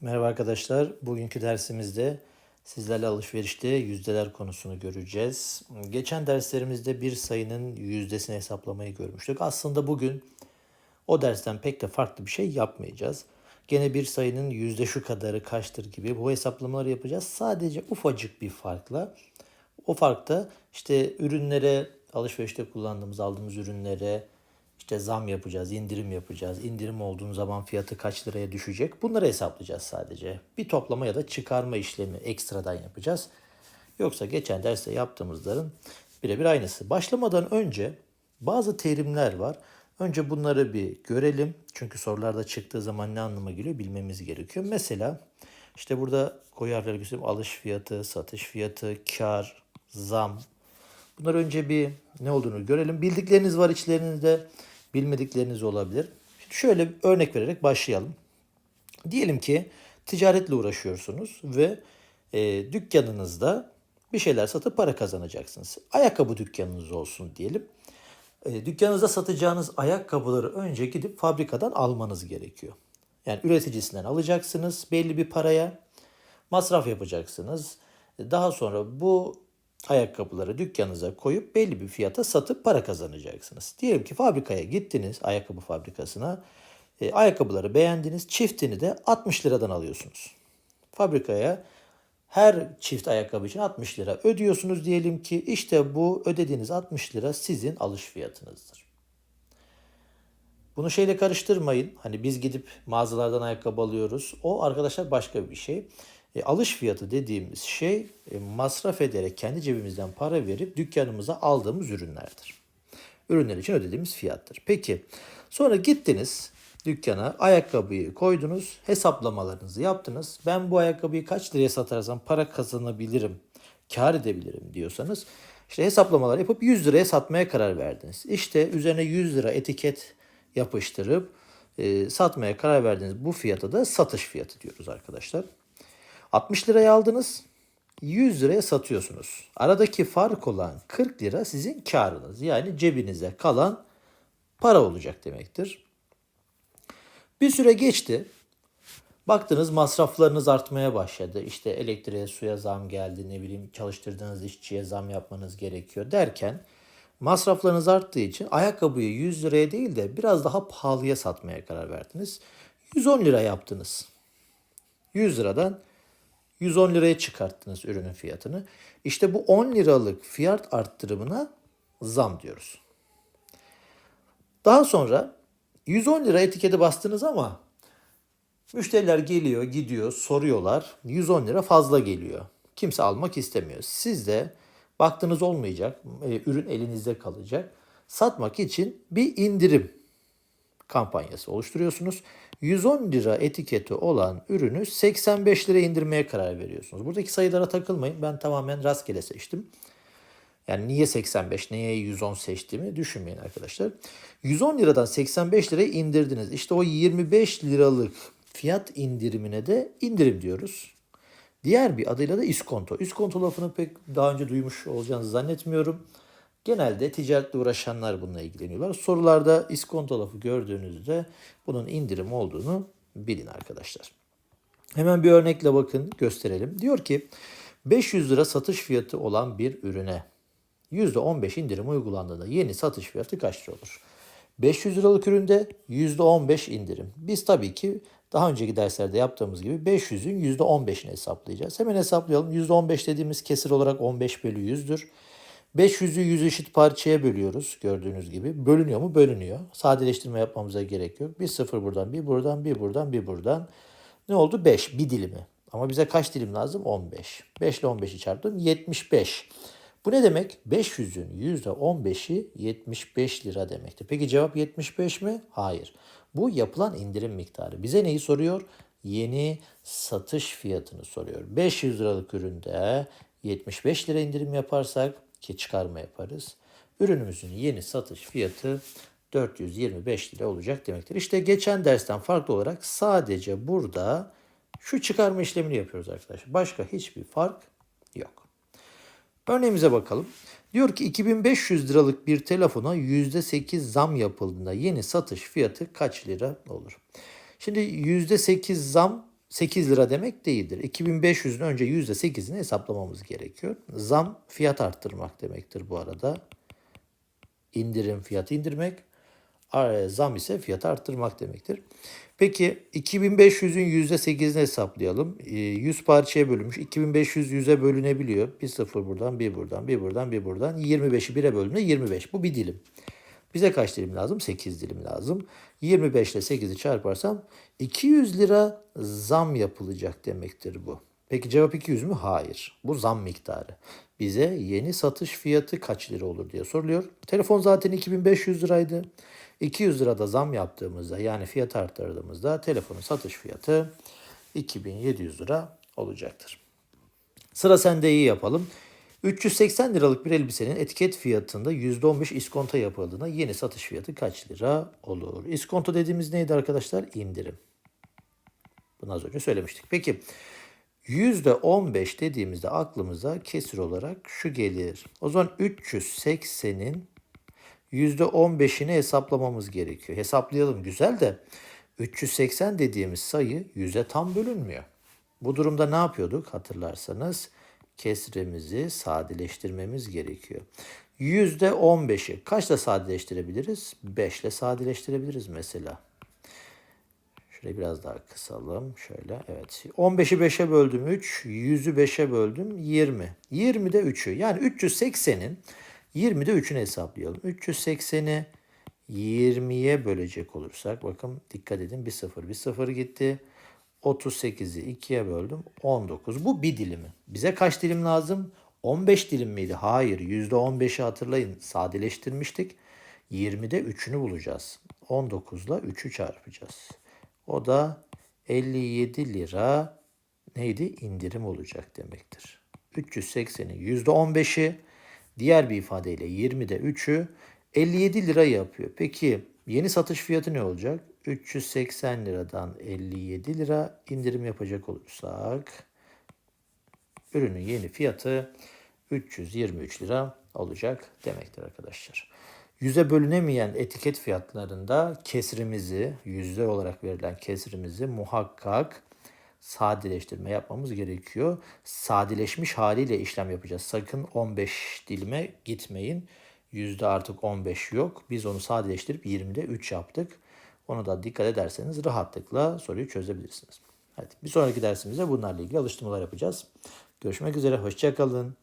Merhaba arkadaşlar. Bugünkü dersimizde sizlerle alışverişte yüzdeler konusunu göreceğiz. Geçen derslerimizde bir sayının yüzdesini hesaplamayı görmüştük. Aslında bugün o dersten pek de farklı bir şey yapmayacağız. Gene bir sayının yüzde şu kadarı kaçtır gibi bu hesaplamaları yapacağız. Sadece ufacık bir farkla. O fark da işte ürünlere, alışverişte kullandığımız, aldığımız ürünlere, işte zam yapacağız, indirim yapacağız. İndirim olduğun zaman fiyatı kaç liraya düşecek? Bunları hesaplayacağız sadece. Bir toplama ya da çıkarma işlemi ekstradan yapacağız. Yoksa geçen derste yaptığımızların birebir aynısı. Başlamadan önce bazı terimler var. Önce bunları bir görelim. Çünkü sorularda çıktığı zaman ne anlama geliyor bilmemiz gerekiyor. Mesela işte burada koyu harflerle göstereyim. Alış fiyatı, satış fiyatı, kar, zam, Bunlar önce bir ne olduğunu görelim. Bildikleriniz var içlerinizde, bilmedikleriniz olabilir. Şimdi şöyle örnek vererek başlayalım. Diyelim ki ticaretle uğraşıyorsunuz ve e, dükkanınızda bir şeyler satıp para kazanacaksınız. Ayakkabı dükkanınız olsun diyelim. E, dükkanınızda satacağınız ayakkabıları önce gidip fabrikadan almanız gerekiyor. Yani üreticisinden alacaksınız belli bir paraya, masraf yapacaksınız. Daha sonra bu ayakkabıları dükkanınıza koyup belli bir fiyata satıp para kazanacaksınız. Diyelim ki fabrikaya gittiniz, ayakkabı fabrikasına. E, ayakkabıları beğendiniz, çiftini de 60 liradan alıyorsunuz. Fabrikaya her çift ayakkabı için 60 lira ödüyorsunuz diyelim ki işte bu ödediğiniz 60 lira sizin alış fiyatınızdır. Bunu şeyle karıştırmayın. Hani biz gidip mağazalardan ayakkabı alıyoruz. O arkadaşlar başka bir şey. E, alış fiyatı dediğimiz şey e, masraf ederek kendi cebimizden para verip dükkanımıza aldığımız ürünlerdir. Ürünler için ödediğimiz fiyattır. Peki sonra gittiniz dükkana ayakkabıyı koydunuz hesaplamalarınızı yaptınız. Ben bu ayakkabıyı kaç liraya satarsam para kazanabilirim, kar edebilirim diyorsanız işte hesaplamalar yapıp 100 liraya satmaya karar verdiniz. İşte üzerine 100 lira etiket yapıştırıp e, satmaya karar verdiğiniz bu fiyata da satış fiyatı diyoruz arkadaşlar. 60 liraya aldınız. 100 liraya satıyorsunuz. Aradaki fark olan 40 lira sizin karınız. Yani cebinize kalan para olacak demektir. Bir süre geçti. Baktınız masraflarınız artmaya başladı. İşte elektriğe, suya zam geldi, ne bileyim çalıştırdığınız işçiye zam yapmanız gerekiyor derken masraflarınız arttığı için ayakkabıyı 100 liraya değil de biraz daha pahalıya satmaya karar verdiniz. 110 lira yaptınız. 100 liradan 110 liraya çıkarttınız ürünün fiyatını. İşte bu 10 liralık fiyat arttırımına zam diyoruz. Daha sonra 110 lira etiketi bastınız ama müşteriler geliyor, gidiyor, soruyorlar. 110 lira fazla geliyor. Kimse almak istemiyor. Siz de baktınız olmayacak, e, ürün elinizde kalacak. Satmak için bir indirim kampanyası oluşturuyorsunuz. 110 lira etiketi olan ürünü 85 lira indirmeye karar veriyorsunuz. Buradaki sayılara takılmayın. Ben tamamen rastgele seçtim. Yani niye 85, neye 110 seçtiğimi düşünmeyin arkadaşlar. 110 liradan 85 liraya indirdiniz. İşte o 25 liralık fiyat indirimine de indirim diyoruz. Diğer bir adıyla da iskonto. İskonto lafını pek daha önce duymuş olacağınızı zannetmiyorum. Genelde ticaretle uğraşanlar bununla ilgileniyorlar. Sorularda iskonto lafı gördüğünüzde bunun indirim olduğunu bilin arkadaşlar. Hemen bir örnekle bakın gösterelim. Diyor ki 500 lira satış fiyatı olan bir ürüne %15 indirim uygulandığında yeni satış fiyatı kaç lira olur? 500 liralık üründe %15 indirim. Biz tabii ki daha önceki derslerde yaptığımız gibi 500'ün %15'ini hesaplayacağız. Hemen hesaplayalım. %15 dediğimiz kesir olarak 15 bölü 100'dür. 500'ü 100 eşit parçaya bölüyoruz gördüğünüz gibi. Bölünüyor mu? Bölünüyor. Sadeleştirme yapmamıza gerek yok. Bir sıfır buradan, bir buradan, bir buradan, bir buradan. Ne oldu? 5. Bir dilimi. Ama bize kaç dilim lazım? 15. 5 ile 15'i çarptım. 75. Bu ne demek? 500'ün %15'i 75 lira demektir. Peki cevap 75 mi? Hayır. Bu yapılan indirim miktarı. Bize neyi soruyor? Yeni satış fiyatını soruyor. 500 liralık üründe 75 lira indirim yaparsak ki çıkarma yaparız. Ürünümüzün yeni satış fiyatı 425 lira olacak demektir. İşte geçen dersten farklı olarak sadece burada şu çıkarma işlemini yapıyoruz arkadaşlar. Başka hiçbir fark yok. Örneğimize bakalım. Diyor ki 2500 liralık bir telefona %8 zam yapıldığında yeni satış fiyatı kaç lira olur? Şimdi %8 zam 8 lira demek değildir. 2500'ün önce %8'ini hesaplamamız gerekiyor. Zam fiyat arttırmak demektir bu arada. İndirim fiyat indirmek. Zam ise fiyat arttırmak demektir. Peki 2500'ün %8'ini hesaplayalım. Ee, 100 parçaya bölünmüş. 2500 100'e bölünebiliyor. Bir sıfır buradan, bir buradan, bir buradan, bir buradan. 25'i 1'e bölüne 25. Bu bir dilim. Bize kaç dilim lazım? 8 dilim lazım. 25 ile 8'i çarparsam 200 lira zam yapılacak demektir bu. Peki cevap 200 mü? Hayır. Bu zam miktarı. Bize yeni satış fiyatı kaç lira olur diye soruluyor. Telefon zaten 2500 liraydı. 200 lirada zam yaptığımızda yani fiyat arttırdığımızda telefonun satış fiyatı 2700 lira olacaktır. Sıra sende iyi yapalım. 380 liralık bir elbisenin etiket fiyatında %15 iskonto yapıldığında yeni satış fiyatı kaç lira olur? İskonto dediğimiz neydi arkadaşlar? İndirim. Bunu az önce söylemiştik. Peki %15 dediğimizde aklımıza kesir olarak şu gelir. O zaman 380'in %15'ini hesaplamamız gerekiyor. Hesaplayalım güzel de 380 dediğimiz sayı 100'e tam bölünmüyor. Bu durumda ne yapıyorduk hatırlarsanız? Kesremizi sadeleştirmemiz gerekiyor. %15'i kaçla sadeleştirebiliriz? 5 ile sadeleştirebiliriz mesela. Şurayı biraz daha kısalım. Şöyle evet. 15'i 5'e böldüm 3. 100'ü 5'e böldüm 20. 20 de 3'ü. Yani 380'in 20'de 3'ünü hesaplayalım. 380'i 20'ye bölecek olursak bakın dikkat edin bir sıfır bir sıfır gitti. 38'i 2'ye böldüm 19. Bu bir dilimi. Bize kaç dilim lazım? 15 dilim miydi? Hayır. %15'i hatırlayın. Sadeleştirmiştik. 20'de 3'ünü bulacağız. 19 ile 3'ü çarpacağız. O da 57 lira neydi? İndirim olacak demektir. 380'in %15'i diğer bir ifadeyle 20'de 3'ü 57 lira yapıyor. Peki yeni satış fiyatı ne olacak? 380 liradan 57 lira indirim yapacak olursak ürünün yeni fiyatı 323 lira olacak demektir arkadaşlar. Yüze bölünemeyen etiket fiyatlarında kesrimizi, yüzde olarak verilen kesrimizi muhakkak sadeleştirme yapmamız gerekiyor. Sadeleşmiş haliyle işlem yapacağız. Sakın 15 dilime gitmeyin. Yüzde artık 15 yok. Biz onu sadeleştirip 20'de 3 yaptık. Onu da dikkat ederseniz rahatlıkla soruyu çözebilirsiniz. Hadi bir sonraki dersimizde bunlarla ilgili alıştırmalar yapacağız. Görüşmek üzere. Hoşçakalın.